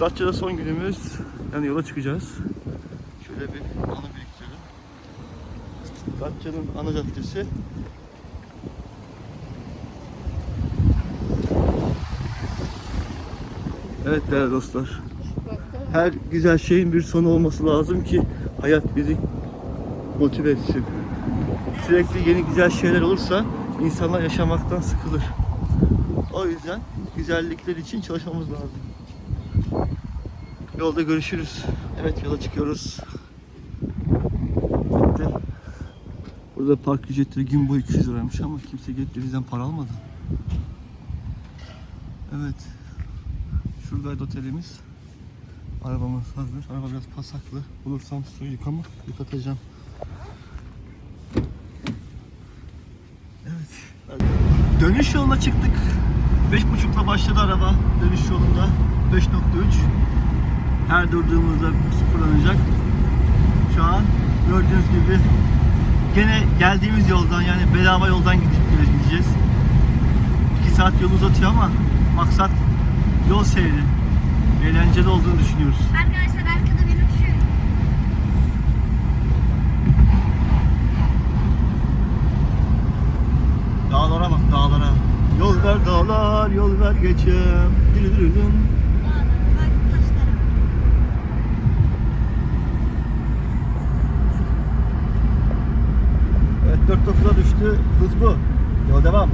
Datça'da son günümüz. Yani yola çıkacağız. Şöyle bir anı biriktirelim. Datça'nın ana caddesi. Evet değerli dostlar. Her güzel şeyin bir sonu olması lazım ki hayat bizi motive etsin. Sürekli yeni güzel şeyler olursa insanlar yaşamaktan sıkılır. O yüzden güzellikler için çalışmamız lazım. Yolda görüşürüz. Evet yola çıkıyoruz. Bitti. Burada park ücretleri gün boyu 200 liraymış ama kimse gelip de bizden para almadı. Evet. Şuradaydı otelimiz. Arabamız hazır. Araba biraz pasaklı. Bulursam suyu yıkama, yıkatacağım. Evet. Dönüş yoluna çıktık. 5.30'da başladı araba dönüş yolunda. 5.3. Her durduğumuzda sıfırlanacak. Şu an gördüğünüz gibi gene geldiğimiz yoldan yani bedava yoldan gidip gideceğiz. 2 saat yol uzatıyor ama maksat yol seyri. Eğlenceli olduğunu düşünüyoruz. Arkadaşlar arkada benim şu Dağlara bak dağlara. Yol ver dağlar, yol ver geçem. Dürüdürüdüm. bak taşlara. Evet 4.9'a düştü. Hız bu. Yol devam.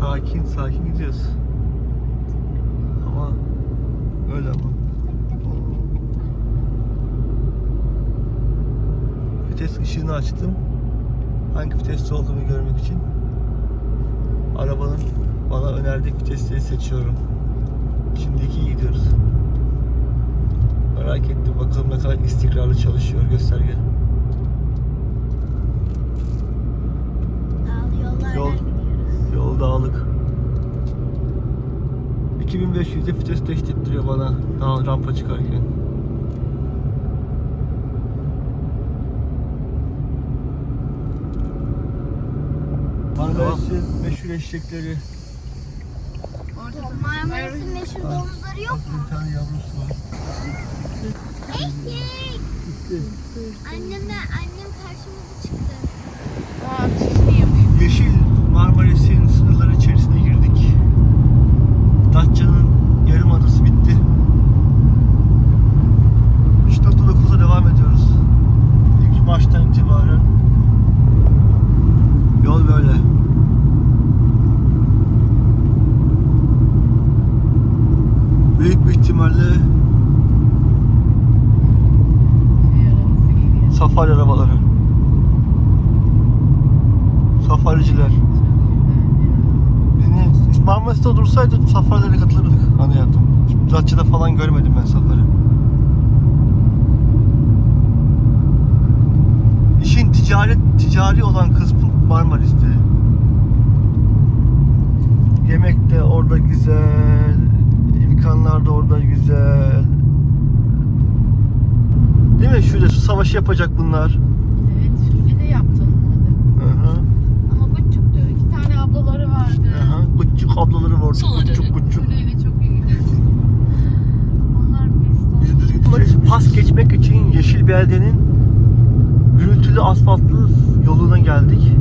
Sakin sakin gidiyoruz. Ama öyle ama. Vites ışığını açtım. Hangi viteste olduğumu görmek için. Arabanın önerdiği vitesleri seçiyorum. Şimdi iyi gidiyoruz. Merak ettim bakalım ne kadar istikrarlı çalışıyor gösterge. Dağlı Yol. Yol dağlık. 2500'de vites değiştirtiyor bana daha rampa çıkarken. Marmaris'in meşhur eşekleri. Marmaris'in meşhur domuzları yok mu? Bir tane yavrusu var. Eşek. Annemle annem karşımıza çıktı. Aa, şişliymiş. Yeşil Marmaris'in sınırları içerisine girdik. Datça'nın yarım adası bitti. 3.9'a devam ediyoruz. İlk baştan itibaren yol böyle. Geliyor. safari arabaları. Safariciler. Yani Marmaris'te dursaydı safarilere katılırdık hayatım. Şimdi Datça'da falan görmedim ben safari. İşin ticaret ticari olan kısmı Marmaris'te. Yemek de orada güzel, imkanlar da orada güzel. Değil mi? Şurada su savaşı yapacak bunlar. Evet, Şule de yaptı onları. Hı hı. Ama Bıççuk'tu. İki tane ablaları vardı. Aha, bıççuk ablaları vardı. Bıççuk. Şule ile çok iyi. Onlar biz. Pas geçmek için yeşil beldenin gürültülü asfaltlı yoluna geldik.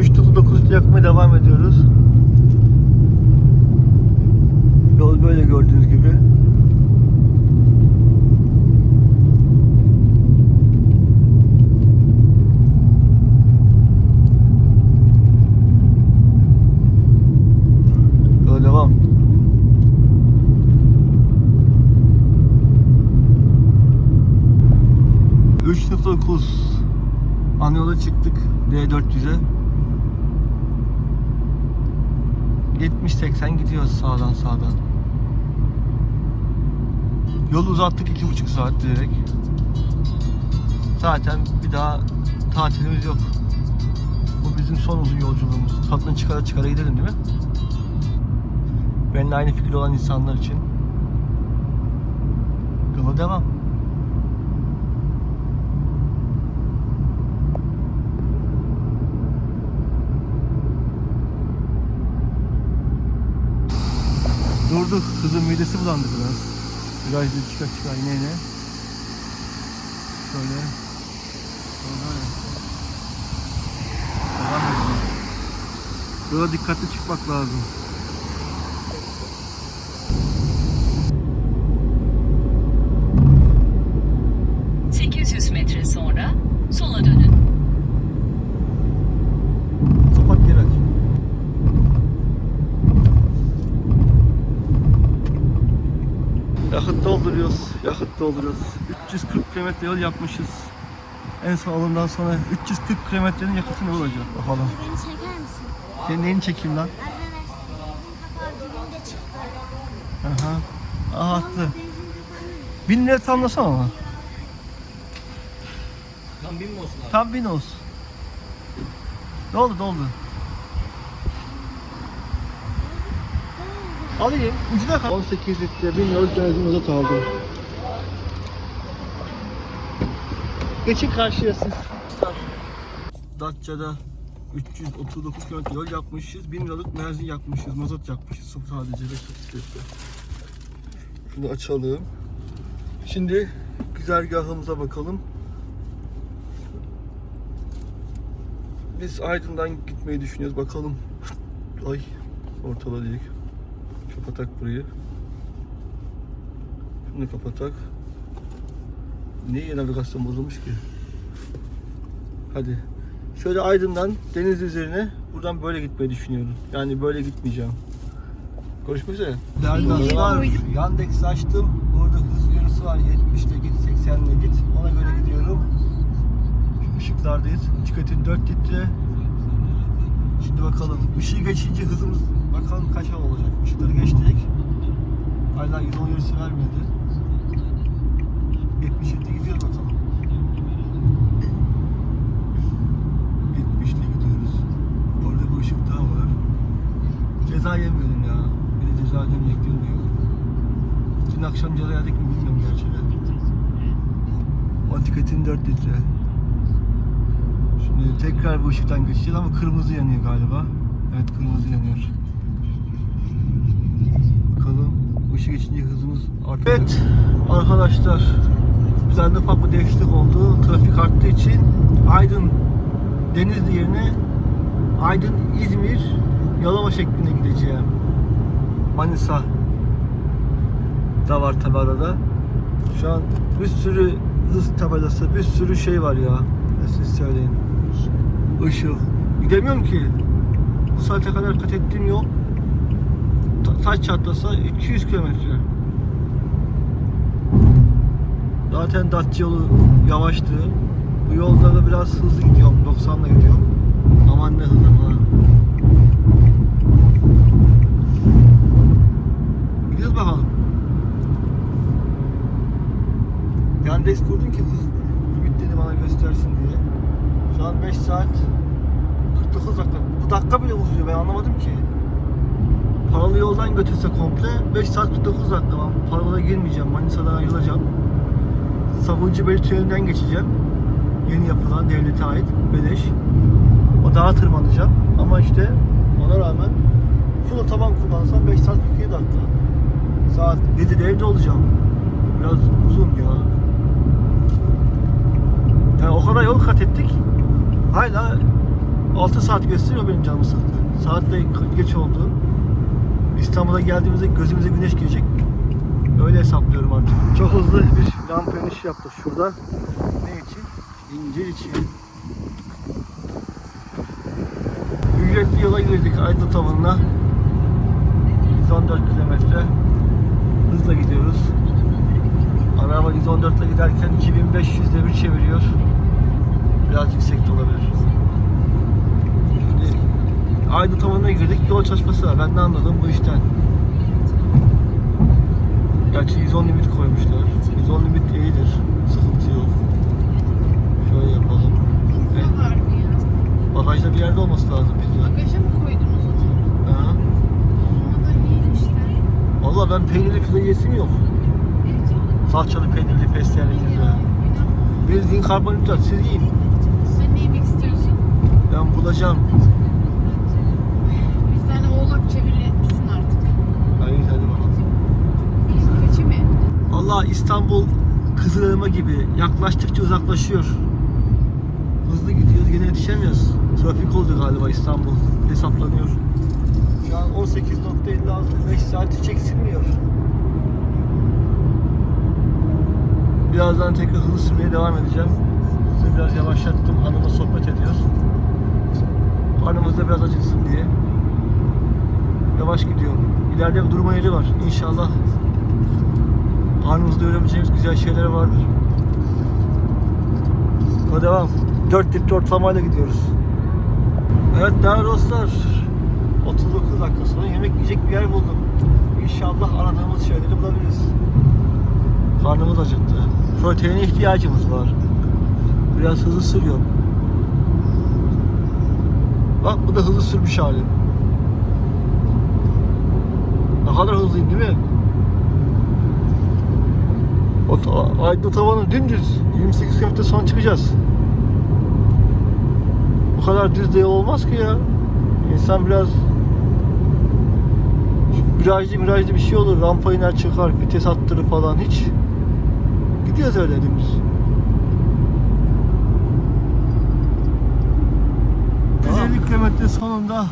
3.9 yakmaya devam ediyoruz. Yol böyle gördüğünüz gibi. Devam. Üç. Ana yola çıktık D400'e. 70-80 gidiyoruz sağdan sağdan. Yolu uzattık iki buçuk saat direkt. Zaten bir daha tatilimiz yok. Bu bizim son uzun yolculuğumuz. Tadını çıkara çıkara gidelim değil mi? Benimle aynı fikirde olan insanlar için. Yola devam. Durduk. Kızın midesi bulandı biraz. Virajda çıka çıka yine yine. Şöyle. Edelim. Yola dikkatli çıkmak lazım. Hı. 800 metre sonra sola dönün. Kapat geri aç. Yakıt dolduruyoruz, yakıt dolduruyoruz. 340 kilometre yol yapmışız. En son alımdan sonra 340 kilometrenin yakıtı ne olacak bakalım. Beni çeker misin? Senin neyini çekeyim lan? Aha. Aha attı. Bin lira tamlasana ama. Tam bin mi olsun abi? Tam bin olsun. Doldu doldu. Alayım. Ucuna kal. 18 litre 1000 liralık benzin uzat aldım. Geçin karşıya siz. Datça'da 339 km yol yapmışız. 1000 liralık benzin yakmışız. Mazot yakmışız. Sadece 5 litre. Şunu açalım. Şimdi güzergahımıza bakalım. Biz Aydın'dan gitmeyi düşünüyoruz. Bakalım. Ay ortaladık. Kapatak burayı. Şunu kapatak. Niye navigasyon bozulmuş ki? Hadi. Şöyle Aydın'dan deniz üzerine buradan böyle gitmeyi düşünüyorum. Yani böyle gitmeyeceğim. Görüşmek üzere. Değerli dostlar, Yandex açtım. Burada hız uyarısı var. 70'le git, 80'le git. Ona göre gidiyorum. Şu ışıklardayız. Tüketim 4 litre. Şimdi bakalım. Işığı geçince hızımız bakalım kaç hava olacak. Işıkları geçtik. Hala 110 yarısı vermedi. 77 gidiyoruz bakalım. 70'le gidiyoruz. Orada bir ışık daha var. Ceza yemiyorum ya. Bir de ceza ödemeyecek bilmiyor. Dün akşam ceza yedik mi bilmiyorum gerçi de. O tüketim 4 litre. Şimdi tekrar bu ışıktan geçeceğiz ama kırmızı yanıyor galiba. Evet kırmızı yanıyor. Bakalım ışık geçince hızımız artıyor. Evet arkadaşlar de ufak bir değişiklik oldu. Trafik arttığı için Aydın Denizli yerine Aydın İzmir Yalova şeklinde gideceğim. Manisa da var tabi arada. Şu an bir sürü hız tabelası, bir sürü şey var ya. Siz söyleyin. Işık. Gidemiyorum ki. Bu saate kadar kat ettiğim yol taş çatlasa 200 kilometre. Zaten Datça yolu yavaştı. Bu yolda da biraz hızlı gidiyorum. 90'la gidiyorum. Aman ne hızlı ha. Gidiyoruz bakalım. Yandex kurdum ki hız limitlerini bana göstersin diye. Şu an 5 saat 49 dakika. Bu dakika bile uzuyor ben anlamadım ki. Paralı yoldan götürse komple 5 saat 49 dakika. Ben paralara girmeyeceğim. Manisa'dan ayrılacağım. Sabuncu tünelinden geçeceğim. Yeni yapılan devlete ait beleş. O dağa tırmanacağım. Ama işte ona rağmen full otoban kullansam 5 saat 47 dakika. Saat 7'de evde olacağım. Biraz uzun ya. Yani o kadar yol kat ettik. Hala 6 saat gösteriyor benim canımı sıktı. Saat de geç oldu. İstanbul'a geldiğimizde gözümüze güneş girecek. Öyle hesaplıyorum artık. Çok hızlı bir lamp iniş yaptık şurada. Ne için? İncir için. Ücretli yola girdik Aydın tavanına. 114 kilometre hızla gidiyoruz. Araba 114 ile giderken 2500 devir çeviriyor. Biraz yüksek de olabilir. Aydın tavanına girdik. Yol çalışması var. Ben de anladım bu işten. Gerçi 110 limit koymuşlar. 110 limit iyidir. Sıkıntı yok. Şöyle yapalım. Evet. Hızlı var mı ya? Bagajda bir yerde olması lazım pizza. Bagaja mı koydunuz onu? Ha. Yiyin işte. Valla ben peynirli pizza yesim yok. Salçalı peynirli fesleğenli pizza. günah. Bildiğin karbonhidrat siz yiyin. Sen ne yemek istiyorsun? Ben bulacağım. Çevirirsin artık. Hayır hadi bakalım. Keçi mi? Allah İstanbul Kızılelma gibi yaklaştıkça uzaklaşıyor. Hızlı gidiyoruz gene yetişemiyoruz. Trafik oldu galiba İstanbul hesaplanıyor. Şu an 18.56 5 saati çeksilmiyor. Birazdan tekrar hızlı sürmeye devam edeceğim. Hızı biraz yavaşlattım. Hanımla sohbet ediyoruz. Karnımız da biraz acıksın diye. Yavaş gidiyorum. İleride bir durma yeri var. İnşallah Karnımızda öğrenebileceğimiz güzel şeyler vardır. O devam. 4 litre ortalamayla gidiyoruz. Evet değerli dostlar. 39 dakika sonra yemek yiyecek bir yer buldum. İnşallah aradığımız şeyleri bulabiliriz. Karnımız acıktı. Proteine ihtiyacımız var. Biraz hızlı sürüyorum. Bak bu da hızlı sürmüş halim. Ne kadar hızlıyım değil mi? O Aydın tavanı dümdüz. 28 km sonra çıkacağız. Bu kadar düz de olmaz ki ya. İnsan biraz virajlı virajlı bir şey olur. Rampa iner çıkar, vites attırır falan hiç. Gidiyoruz öyle dümdüz. 150 kilometre sonunda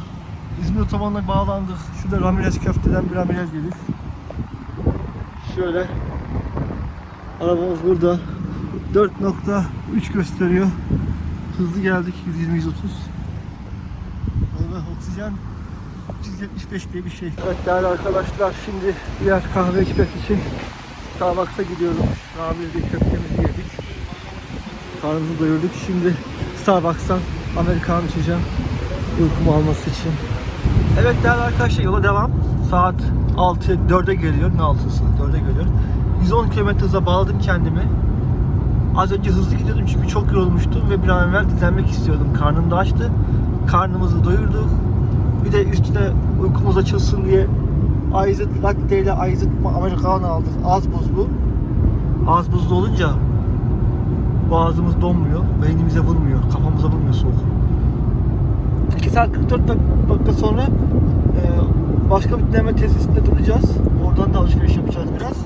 İzmir otobanına bağlandık. Şurada Ramirez köfteden bir Ramirez yedik. Şöyle Arabamız burada. 4.3 gösteriyor. Hızlı geldik 120-130. Burada oksijen 375 diye bir şey. Evet değerli arkadaşlar şimdi birer kahve içmek için Starbucks'a gidiyorum. Ramir'de köftemizi yedik. Karnımızı doyurduk. Şimdi Starbucks'tan Amerikan içeceğim. Uykumu alması için. Evet değerli arkadaşlar yola devam. Saat 6 4'e geliyor. Ne 6'sı? 4'e geliyor. 110 km hıza bağladım kendimi. Az önce hızlı gidiyordum çünkü çok yorulmuştum ve bir an evvel dinlenmek istiyordum. Karnım da açtı. Karnımızı doyurduk. Bir de üstüne uykumuz açılsın diye Ayzıt Latte ile Ayzıt Americano aldık. Az buzlu. Az buzlu olunca boğazımız donmuyor. Beynimize vurmuyor. Kafamıza vurmuyor soğuk. 2 saat 44 dak- dakika sonra e, başka bir dinleme tesisinde duracağız. Oradan da alışveriş yapacağız biraz.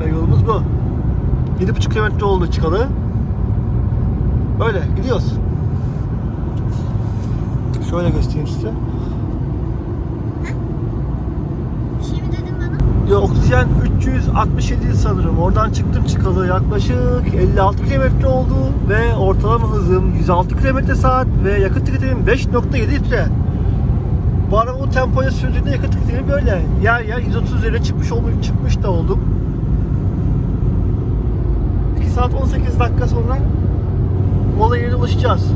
Ve yolumuz bu. 7,5 kilometre oldu çıkalı. Böyle gidiyoruz. Şöyle göstereyim size. Şey mi dedin bana? Ya oksijen 367 sanırım. Oradan çıktım çıkalı yaklaşık 56 kilometre oldu ve ortalama hızım 106 kilometre saat ve yakıt tüketimim 5.7 litre. Bu araba bu tempoya sürdüğünde yakıt tüketimi böyle. Yer yer 130 üzerine çıkmış olmuş, çıkmış da oldum. 2 saat 18 dakika sonra mola yerine ulaşacağız.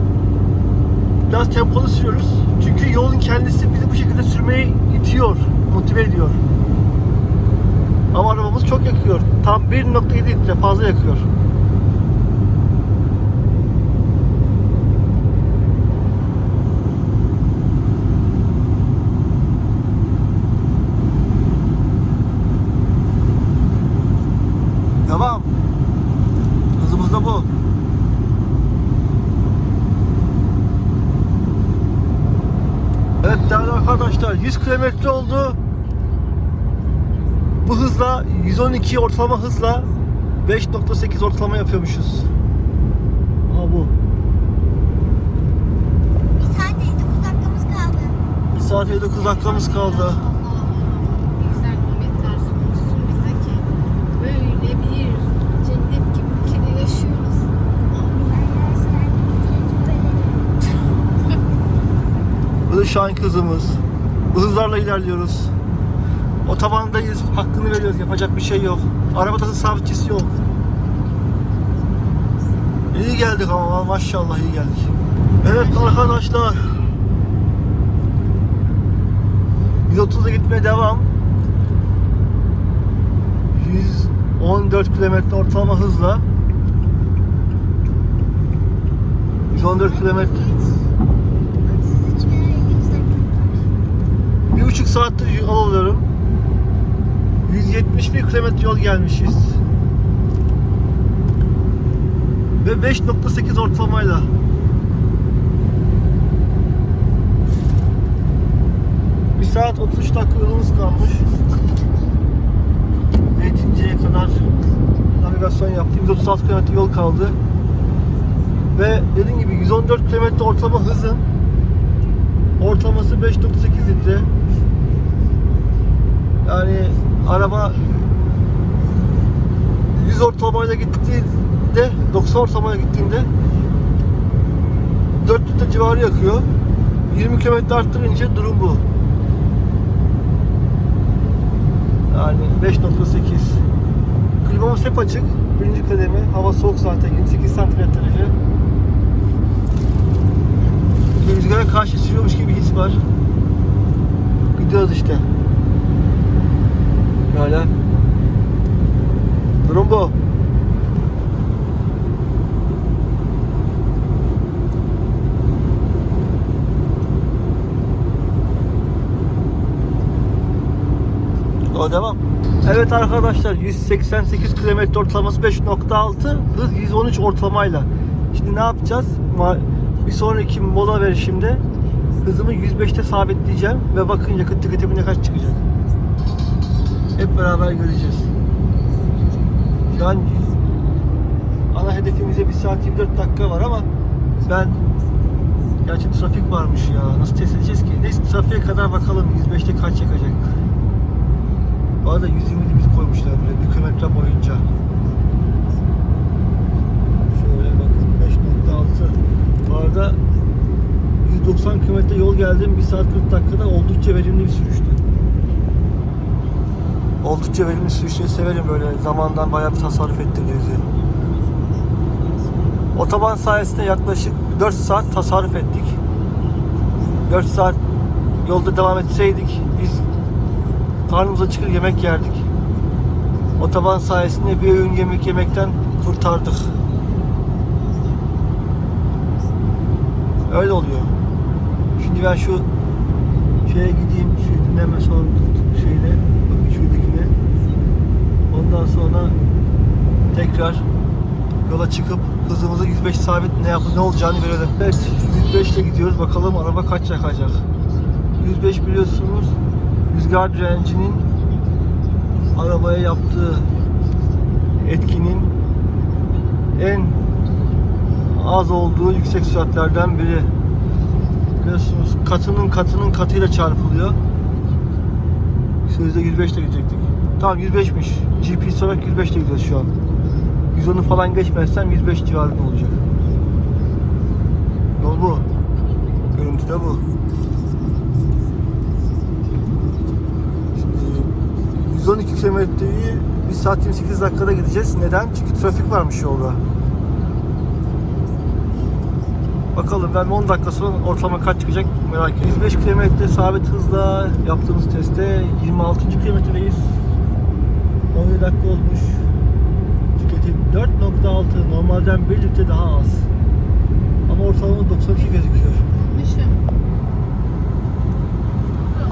Biraz tempolu sürüyoruz. Çünkü yolun kendisi bizi bu şekilde sürmeye itiyor, motive ediyor. Ama arabamız çok yakıyor. Tam 1.7 litre fazla yakıyor. Devam. Hızımız da. Evet arkadaşlar 100 kilometre oldu. Bu hızla 112 ortalama hızla 5.8 ortalama yapıyormuşuz. Aha bu. Bir saat 59 dakikamız kaldı. 1 saat 59 dakikamız kaldı. Bir. Bu da şu anki hızımız. Bu hızlarla ilerliyoruz. Otobandayız. Hakkını veriyoruz. Yapacak bir şey yok. Arabada hız sabitçisi yok. İyi geldik ama maşallah iyi geldik. Evet arkadaşlar. 130'a gitmeye devam. 114 kilometre ortalama hızla 114 kilometre. 33 veya 53 dakika. Bir buçuk saattir yol alıyorum. 171 kilometre yol gelmişiz. Ve 5.8 ortalamayla. Bir saat 33 dakika yolumuz kalmış. Zeytinci'ye kadar navigasyon yaptım. 136 kilometre yol kaldı. Ve dediğim gibi 114 kilometre ortalama hızın ortalaması 5.8 litre. Yani araba 100 ortalamayla gittiğinde 90 ortalamayla gittiğinde 4 litre civarı yakıyor. 20 km arttırınca durum bu. Yani 5.8 Klimamız hep açık. Birinci kademe. Hava soğuk zaten. 28 santigrat derece. Rüzgara karşı sürüyormuş gibi his var. Gidiyoruz işte. Böyle. Durum bu. O devam. Evet arkadaşlar 188 km ortalaması 5.6 hız 113 ortalamayla. Şimdi ne yapacağız? Bir sonraki mola verişimde hızımı 105'te sabitleyeceğim ve bakın yakıt tüketimi ne kaç çıkacak. Hep beraber göreceğiz. An ana hedefimize 1 saat 24 dakika var ama ben gerçi trafik varmış ya. Nasıl test edeceğiz ki? Neyse trafiğe kadar bakalım 105'te kaç yakacak. Bu arada 120 limit koymuşlar böyle bir kilometre boyunca. Şöyle bakın 5.6. Bu arada 190 kilometre yol geldim 1 saat 40 dakikada oldukça verimli bir sürüştü. Oldukça verimli sürüşleri severim böyle zamandan bayağı bir tasarruf ettiriyor bizi. Otoban sayesinde yaklaşık 4 saat tasarruf ettik. 4 saat yolda devam etseydik biz karnımıza çıkır yemek yerdik. Otoban sayesinde bir öğün yemek yemekten kurtardık. Öyle oluyor. Şimdi ben şu şeye gideyim, şu dinleme son şeyle. Ondan sonra tekrar yola çıkıp hızımızı 105 sabit ne yapı ne olacağını görelim. Evet, 105 ile gidiyoruz. Bakalım araba kaç yakacak. 105 biliyorsunuz rüzgar direncinin arabaya yaptığı etkinin en az olduğu yüksek süratlerden biri. Biliyorsunuz katının katının katıyla çarpılıyor. Sözde 105 ile gidecektik. Tamam 105'miş. GPS olarak 105 ile gidiyoruz şu an. 110'u falan geçmezsem 105 civarında olacak. Yol bu. Görüntü de bu. Şimdi 112 kilometreyi 1 saat 28 dakikada gideceğiz. Neden? Çünkü trafik varmış yolda. Bakalım ben 10 dakika sonra ortalama kaç çıkacak merak ediyorum. 105 km sabit hızla yaptığımız testte 26. kilometredeyiz. 17 dakika olmuş. Tüketim 4.6 normalden 1 litre daha az. Ama ortalama 92 gözüküyor.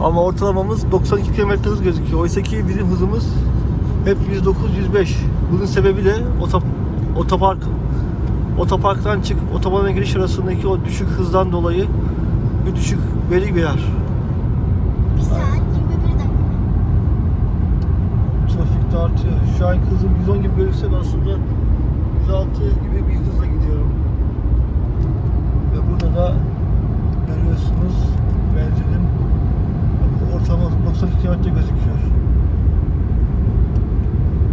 Ama ortalamamız 92 km hız gözüküyor. Oysa ki bizim hızımız hep 109-105. Bunun sebebi de otop otopark otoparktan çık otobana giriş arasındaki o düşük hızdan dolayı bir düşük veri bir yer. 1 saat 21 dakika. De artıyor. Şu an hızım 110 gibi görülse de aslında 106 gibi bir hızla gidiyorum. Ve burada da görüyorsunuz benzinim ortalama 92 km gözüküyor.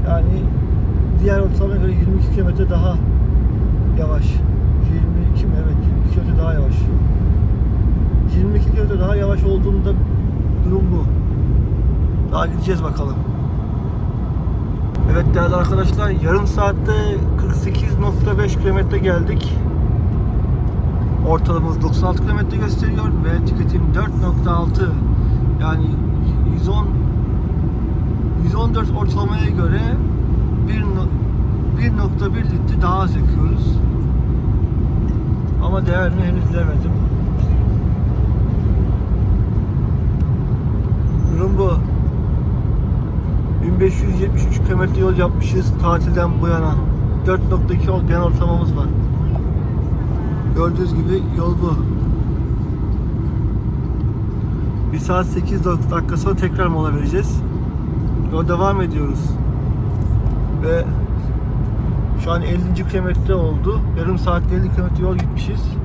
Yani diğer ortalamaya göre 22 km daha yavaş. 22 mi? Evet 22 km daha yavaş. 22 km daha yavaş olduğunda durum bu. Daha gideceğiz bakalım. Evet değerli arkadaşlar yarım saatte 48.5 kilometre geldik. Ortalamamız 96 kilometre gösteriyor ve tüketim 4.6 yani 110 114 ortalamaya göre 1 no- 1.1 litre daha az yakıyoruz. Ama değerini henüz bilemedim. Durum bu. 1573 km yol yapmışız tatilden bu yana. 4.2 yol genel ortalamamız var. Gördüğünüz gibi yol bu. 1 saat 8 dakika sonra tekrar mola vereceğiz. Yola devam ediyoruz. Ve şu an 50. kilometre oldu. Yarım saatte 50 kilometre yol gitmişiz.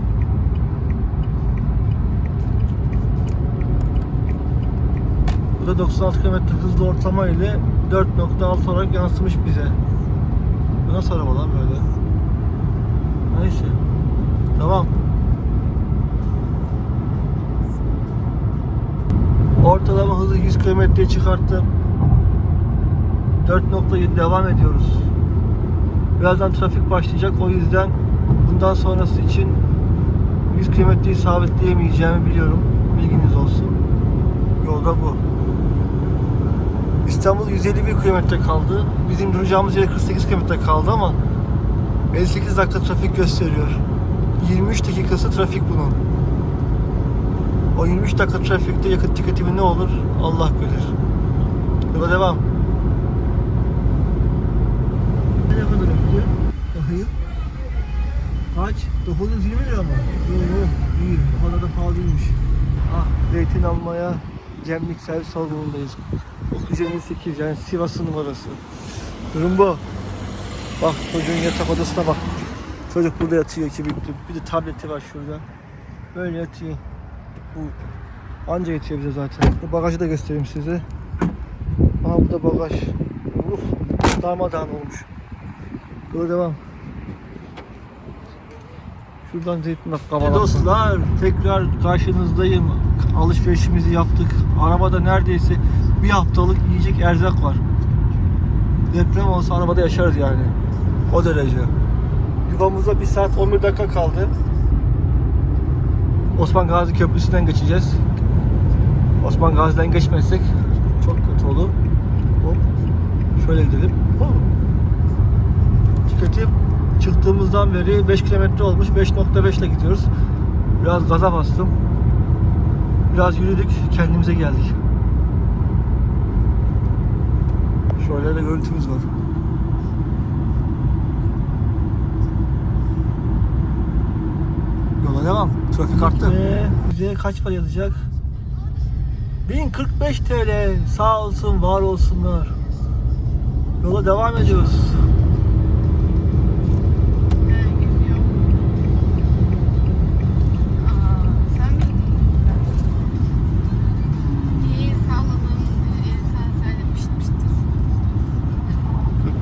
Bu da 96 kilometre hızlı ortalama ile 4.6 olarak yansımış bize. Bu nasıl araba lan böyle? Neyse. Tamam. Ortalama hızı 100 kilometreye çıkarttım. 4.7 devam ediyoruz. Birazdan trafik başlayacak. O yüzden bundan sonrası için 100 kilometreyi sabitleyemeyeceğimi biliyorum. Bilginiz olsun. Yolda bu. İstanbul 151 kilometre kaldı. Bizim duracağımız yere 48 kilometre kaldı ama 58 dakika trafik gösteriyor. 23 dakikası trafik bunun. O 23 dakika trafikte yakıt tüketimi ne olur Allah bilir. Yola devam. Ne kadar öptü? Bakayım. Kaç? 920 lira mı? Yok yok iyi. O kadar da pahalıymış. Ah zeytin almaya Cemlik servis salonundayız. 958 yani Sivas'ın numarası. Durum bu. Bak çocuğun yatak odasına bak. Çocuk burada yatıyor iki büklüm. Bir de tableti var şurada. Böyle yatıyor. Bu anca yetiyor bize zaten. Bu bagajı da göstereyim size. Aha bu da bagaj. Uf, darmadağın olmuş. Böyle devam. Şuradan zeytin kavala. Dostlar tekrar karşınızdayım. Alışverişimizi yaptık. Arabada neredeyse bir haftalık yiyecek erzak var. Deprem olsa arabada yaşarız yani. O derece. Yuvamıza 1 saat 11 dakika kaldı. Osman Gazi Köprüsü'nden geçeceğiz. Osman Gazi'den geçmezsek çok kötü olur. Hop. Şöyle gidelim. Hop. Tüketim çıktığımızdan beri 5 kilometre olmuş. 5.5 ile gidiyoruz. Biraz gaza bastım. Biraz yürüdük. Kendimize geldik. Şöyle de görüntümüz var. Yola devam. Trafik arttı. bize kaç para yazacak? 1045 TL. Sağ olsun, var olsunlar. Yola devam ediyoruz.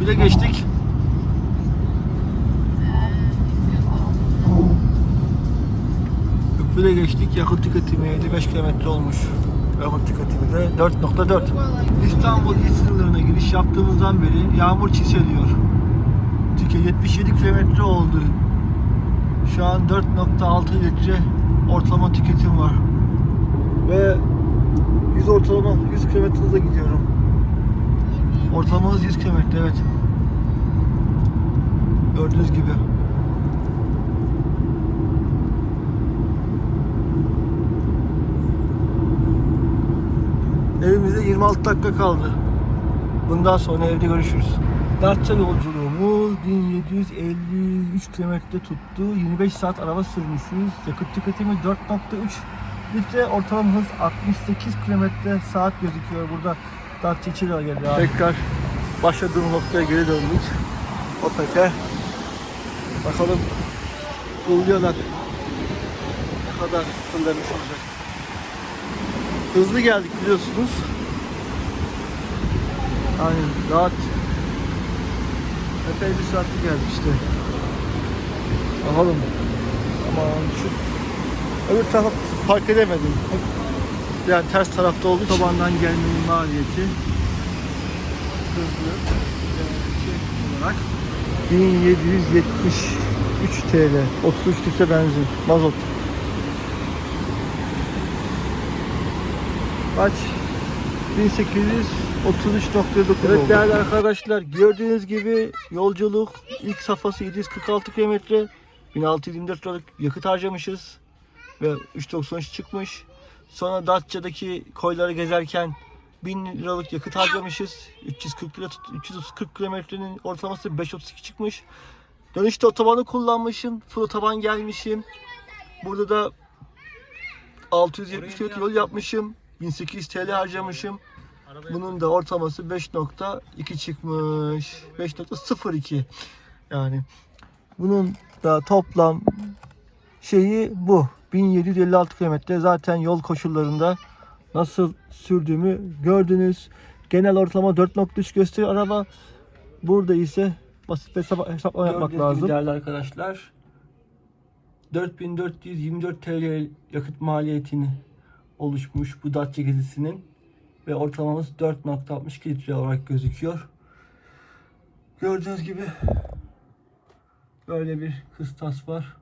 Bir de geçtik. Köprüde geçtik. Yakıt tüketimi 55 kilometre olmuş. Yakıt tüketimi de 4.4. İstanbul il sınırlarına giriş yaptığımızdan beri yağmur çiseliyor. Tüke 77 kilometre oldu. Şu an 4.6 litre ortalama tüketim var. Ve 100 ortalama 100 kilometre hızla gidiyorum. Ortalama hız 100 kilometre evet. Gördüğünüz gibi. Evimize 26 dakika kaldı. Bundan sonra evde görüşürüz. Datça yolculuğumuz 1753 kilometre tuttu. 25 saat araba sürmüşüz. Yakıt tüketimi 4.3 litre. Ortalama hız 68 kilometre saat gözüküyor burada. Datça içeri geldi abi. Tekrar başladığım noktaya geri döndük. Opet'e. Bakalım buluyorlar. Ne kadar fırlamış olacak. Hızlı geldik biliyorsunuz. Aynen rahat. Epey bir saatli geldik işte. Bakalım. Aman şu öbür tarafa park edemedim. Yani ters tarafta oldu. Tabandan gelmenin maliyeti hızlı e, şey olarak 1773 TL 33 litre benzin mazot. Kaç? 1833.9 Evet değerli arkadaşlar gördüğünüz gibi yolculuk ilk safhası 746 kilometre. 1624 liralık yakıt harcamışız ve 3.93 çıkmış. Sonra Datça'daki koyları gezerken 1000 liralık yakıt harcamışız. 340 lira tut- 340 kilometrenin ortalaması 5.32 çıkmış. Dönüşte otobanı kullanmışım. Full otoban gelmişim. Burada da 670 km yol yapmışım. 1800 TL harcamışım. Bunun da ortalaması 5.2 çıkmış. 5.02 yani. Bunun da toplam şeyi bu. 1756 kilometre. Zaten yol koşullarında nasıl sürdüğümü gördünüz. Genel ortalama 4.3 gösteriyor araba. Burada ise basit bir hesap, hesaplama yapmak lazım. Değerli arkadaşlar 4424 TL yakıt maliyetini oluşmuş bu Dacia gezisinin ve ortalamamız 4.62 litre olarak gözüküyor. Gördüğünüz gibi böyle bir kıstas var.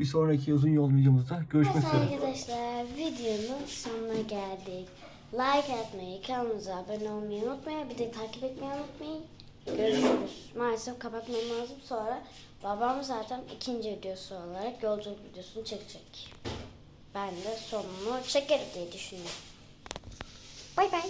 Bir sonraki uzun yol videomuzda görüşmek Evet üzere. arkadaşlar videonun sonuna geldik. Like atmayı, kanalımıza abone olmayı unutmayın. Bir de takip etmeyi unutmayın. Görüşürüz. Maalesef kapatmam lazım sonra. Babam zaten ikinci videosu olarak yolculuk videosunu çekecek. Ben de sonunu çekerim diye düşünüyorum. Bay bay.